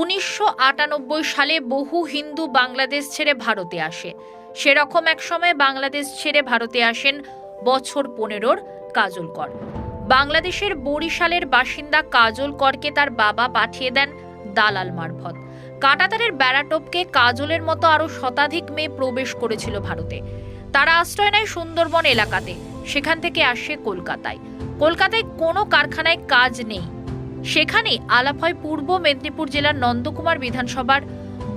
উনিশশো আটানব্বই সালে বহু হিন্দু বাংলাদেশ ছেড়ে ভারতে আসে। সেরকম এক সময় বাংলাদেশ ছেড়ে ভারতে আসেন বছর পনেরোর কাজল কর বাংলাদেশের বরিশালের বাসিন্দা কাজল করকে তার বাবা পাঠিয়ে দেন দালাল মারফত। কাটাতারের বেড়াটোপকে কাজলের মতো আরও শতাধিক মেয়ে প্রবেশ করেছিল ভারতে। তারা আশ্রয় নেয় সুন্দরবন এলাকাতে। সেখান থেকে আসে কলকাতায়। কলকাতায় কোনো কারখানায় কাজ নেই। সেখানে আলাপ হয় পূর্ব মেদিনীপুর জেলার নন্দকুমার বিধানসভার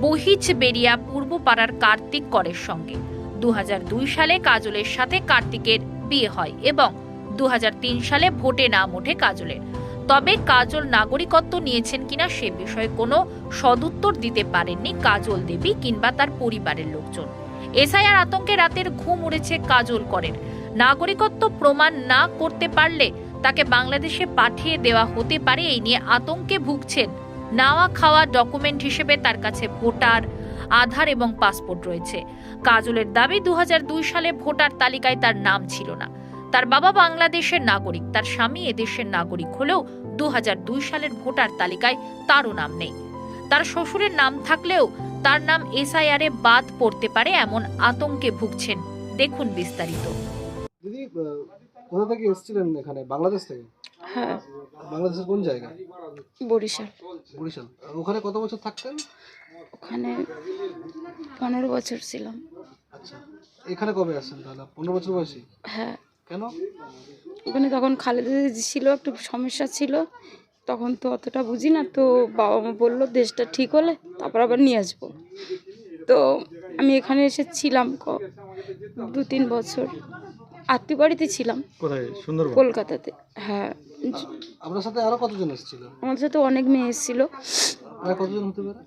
বহিচ বেরিয়া পূর্ব পাড়ার কার্তিক করের সঙ্গে। দুহাজার দুই সালে কাজলের সাথে কার্তিকের বিয়ে হয় এবং দুহাজার তিন সালে ভোটে নাম ওঠে কাজলের। তবে কাজল নাগরিকত্ব নিয়েছেন কিনা সে বিষয়ে কোনো সদুত্তর দিতে পারেননি কাজল দেবী কিংবা তার পরিবারের লোকজন। এসআইআর আতঙ্কে রাতের ঘুম উড়েছে কাজল করের। নাগরিকত্ব প্রমাণ না করতে পারলে তাকে বাংলাদেশে পাঠিয়ে দেওয়া হতে পারে এই নিয়ে আতঙ্কে ভুগছেন। নাওয়া খাওয়া ডকুমেন্ট হিসেবে তার কাছে ভোটার, আধার এবং পাসপোর্ট রয়েছে। কাজলের দাবি, দুহাজার দুই সালে ভোটার তালিকায় তার নাম ছিল না। তার বাবা বাংলাদেশের নাগরিক, তার স্বামী এদেশের নাগরিক হলেও দু হাজার দুই সালের ভোটার তালিকায় তারও নাম নেই। তার শ্বশুরের নাম থাকলেও তার নাম এসআইআর বাদ পড়তে পারে এমন আতঙ্কে ভুগছেন। দেখুন বিস্তারিত। কোথা থেকে এসেছিলেন এখানে? বাংলাদেশ থেকে? হ্যাঁ। বাংলাদেশের কোন জায়গা? বরিশাল। বরিশাল। ওখানে কত বছর থাকতেন? ওখানে পনেরো বছর ছিলাম। আচ্ছা। এখানে কবে আসছেন তাহলে? পনেরো বছর বয়সী? হ্যাঁ। কেন? ওখানে তখন খালেদা ছিল একটু সমস্যা ছিল। তখন তো অতটা বুঝি না তো বাবা মা বলল দেশটা ঠিক হলে তারপর আবার নিয়ে আসব। তো আমি এখানে এসেছিলাম ক- দু তিন বছর। আত্মীয় বাড়িতে ছিলাম। কোথায়? সুন্দরবন? কলকাতাতে হ্যাঁ। আপনার সাথে আরও কতজন এসেছিল? আমাদের সাথে অনেক মেয়ে এসেছিল। আর কতজন হতে পারে?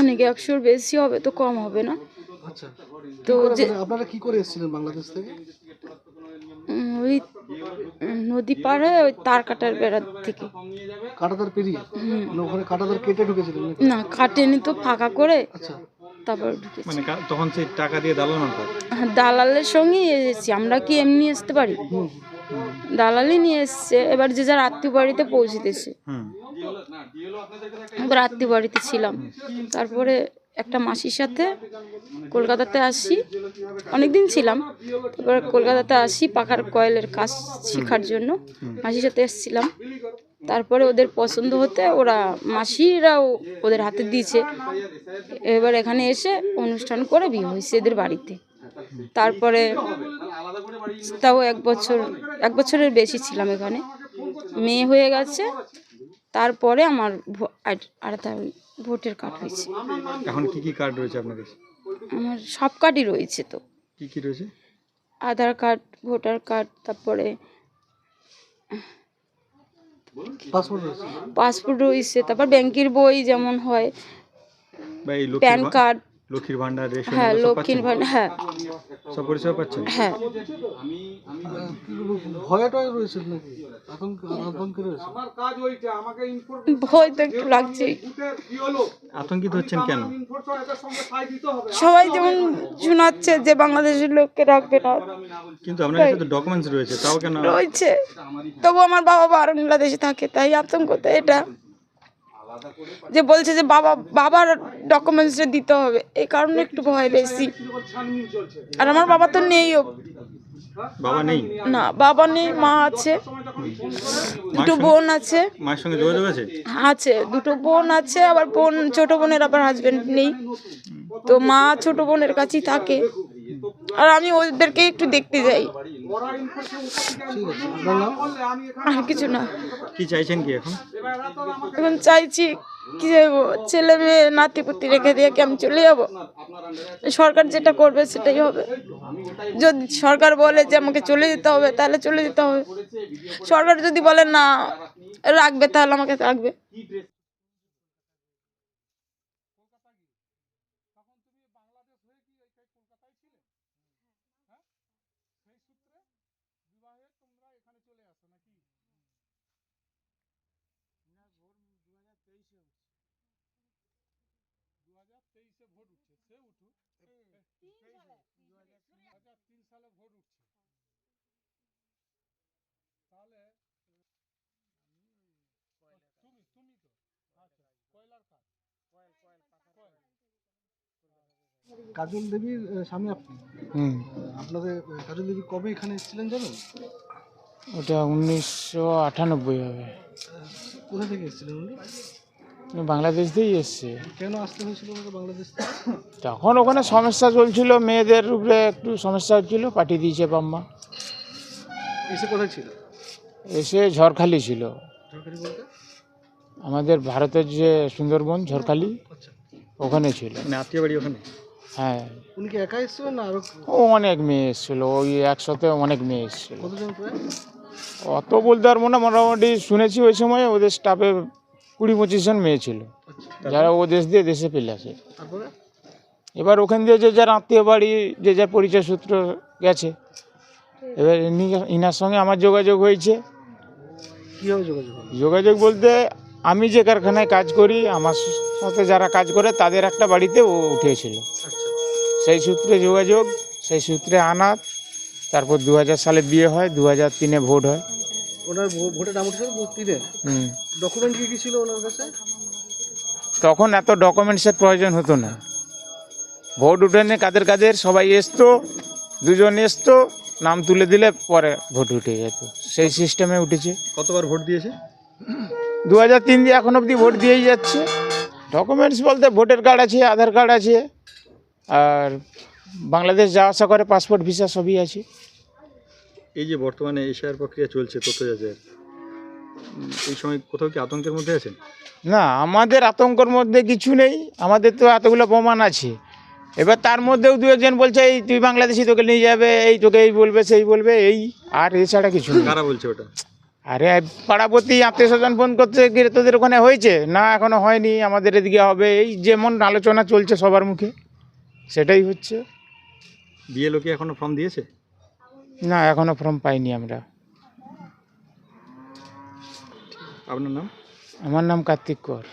অনেক একশোর বেশি হবে তো কম হবে না। আচ্ছা। তো যে আপনারা কি করে এসেছিলেন বাংলাদেশ থেকে? ওই নদী পার হয়ে ওই তার কাটার বেড়ার থেকে। কাটাতার পেরিয়ে? মানে ওখানে কাটাতার কেটে ঢুকেছিলেন না কাটেনি তো ফাঁকা করে। আচ্ছা। তারপর ঢুকেছি। মানে কা- তখন সেই টাকা দিয়ে দালাল মারফত হ্যাঁ, দালালের সঙ্গেই এসেছি আমরা কি এমনি আসতে পারি? দালালই নিয়ে এসছে এবার যে যার আত্মীয় বাড়িতে পৌঁছিতেছে হুম। আত্মীয় বাড়িতে ছিলাম। তারপরে একটা মাসির সাথে কলকাতাতে আসি। অনেকদিন ছিলাম তারপরে কলকাতাতে আসি পাখার কয়েলের কাজ শেখার জন্য। মাসির সাথে এসেছিলাম। তারপরে ওদের পছন্দ হতে ওরা মাসিরাও ওদের হাতে দিয়েছে। এবার এখানে এসে অনুষ্ঠান করে বিয়ে হয়েছে এদের বাড়িতে। তারপরে তাও এক বছর এক বছরের বেশি ছিলাম এখানে। মেয়ে হয়ে গেছে। তারপরে আমার আর- ভোটের কার্ড হয়েছে। এখন কি কি কার্ড রয়েছে আপনার কাছে? আমার সব কার্ডই রয়েছে তো। কি কি রয়েছে? আধার কার্ড ভোটার কার্ড তারপরে পাসপোর্ট রয়েছে তারপর ব্যাংকের বই যেমন হয় প্যান কার্ড লক্ষ্মীর ভান্ডার রেশন হ্যাঁ লক্ষ্মীর ভান্ডার হ্যাঁ। সব পরিষেবা পাচ্ছেন? হ্যাঁ। রয়েছে নাকি? আতঙ্ক রয়েছে। ভয় তো একটু লাগছেই। আতঙ্কিত হচ্ছেন কেন? সবাই যেমন শোনাচ্ছে যে বাংলাদেশের লোককে রাখবে না। কিন্তু আপনার কাছে তো ডকুমেন্টস রয়েছে তাও কেন? রয়েছে। তবু আমার বাবা বাংলাদেশে থাকে তাই আতঙ্ক তো এটা। যে বলছে যে বাবা বাবার ডকুমেন্টসটা দিতে হবে। এই কারণে একটু ভয় বেশি। আর আমার বাবা তো নেইও বাবা নেই? না বাবা নেই মা আছে। দুটো বোন আছে। মায়ের সঙ্গে যোগাযোগ আছে? আছে দুটো বোন আছে আবার বোন ছোট বোনের আবার হাজবেন্ড নেই। তো মা ছোট বোনের কাছেই থাকে। আর আমি ওদেরকে একটু দেখতে যাই। কিছু না। কি চাইছেন কি এখন? এখন চাইছি কি যাব ছেলে মেয়ে নাতিপুতি রেখে দিয়ে কি আমি চলে যাব? সরকার যেটা করবে সেটাই হবে। যদি সরকার বলে যে আমাকে চলে যেতে হবে তাহলে চলে যেতে হবে। সরকার যদি বলে না রাখবে তাহলে আমাকে রাখবে। তেইশে ভোট উঠছে সে উঠুক। আচ্ছা, তিন সালে ভোট উঠছে। তাহলে তুমি তুমি তো। আচ্ছা কয়লার কাজ? কাজল দেবীর স্বামী আপনি? আপনাদের কাজল দেবী কবে এখানে এসেছিলেন জানেন? ওটা উনিশশো আটানব্বই হবে। কোথা থেকে এসেছিলেন উনি? বাংলাদেশ দিয়েই এসছে। কেন আসতে হয়েছিল বাংলাদেশ তখন ওখানে সমস্যা চলছিল মেয়েদের উপরে একটু সমস্যা হচ্ছিল পাঠিয়ে দিয়েছে বাম্মা। এসে কোথায় ছিল? এসে ঝড়খালি ছিল। আমাদের ভারতের যে সুন্দরবন ঝড়খালি আচ্ছা। ওখানে ছিল। মানে আত্মীয় বাড়ি ওখানে? হ্যাঁ। উনি কি একা এসেছিলেন না আরও ও অনেক মেয়ে এসেছিল ওই একসাথে অনেক মেয়ে এসেছিল। কতজন প্রায়? অত বলতে পারব না মোটামুটি শুনেছি ওই সময় ওদের স্টাফে কুড়ি পঁচিশ জন মেয়ে ছিল। আচ্ছা যারা ও দেশ দিয়ে দেশে ফেলে আসে। এবার ওখান দিয়ে যে যার আত্মীয় বাড়ি যে যার পরিচয় সূত্র গেছে এবার ইনি- ইনার সঙ্গে আমার যোগাযোগ হয়েছে। যোগাযোগ বলতে আমি যে কারখানায় কাজ করি আমার সাথে যারা কাজ করে তাদের একটা বাড়িতে ও উঠেছিল। আচ্ছা। সেই সূত্রে যোগাযোগ সেই সূত্রে আনাত তারপর দু হাজার সালে বিয়ে হয় দু হাজার তিনে ভোট হয়। ওনার নাম উঠেছিল হুম। ডকুমেন্ট কি কি ছিল ওনার কাছে? তখন এত ডকুমেন্টসের প্রয়োজন হতো না। ভোট উঠেনি কাদের কাদের সবাই এসতো দুজন এসতো নাম তুলে দিলে পরে ভোট উঠে যেত। সেই সিস্টেমে উঠেছে। কতবার ভোট দিয়েছে? দু হাজার তিন দিয়ে এখন অবধি ভোট দিয়েই যাচ্ছে। ডকুমেন্টস বলতে ভোটার কার্ড আছে আধার কার্ড আছে আর বাংলাদেশ যাওয়া আসা করে পাসপোর্ট ভিসা সবই আছে। এই যে বর্তমানে এশিয়ার প্রক্রিয়া চলছে তথ্য যাচাইয়ের এই সময় কোথাও কি আতঙ্কের মধ্যে আছেন? না আমাদের আতঙ্কর মধ্যে কিছু নেই আমাদের তো এতগুলো প্রমাণ আছে। এবার তার মধ্যেও দু একজন বলছে এই তুই বাংলাদেশি তোকে নিয়ে যাবে এই তোকে এই বলবে সেই বলবে এই আর এছাড়া কিছু কারা বলছে ওটা? আরে পাড়াপতি আত্মীয় স্বজন ফোন করতে গিয়ে তোদের ওখানে হয়েছে? না এখনও হয়নি আমাদের এদিকে হবে। এই যেমন আলোচনা চলছে সবার মুখে সেটাই হচ্ছে। বিএলও কি এখনও ফর্ম দিয়েছে? না এখনও ফর্ম পাইনি আমরা। আপনার নাম? আমার নাম কার্তিক কর।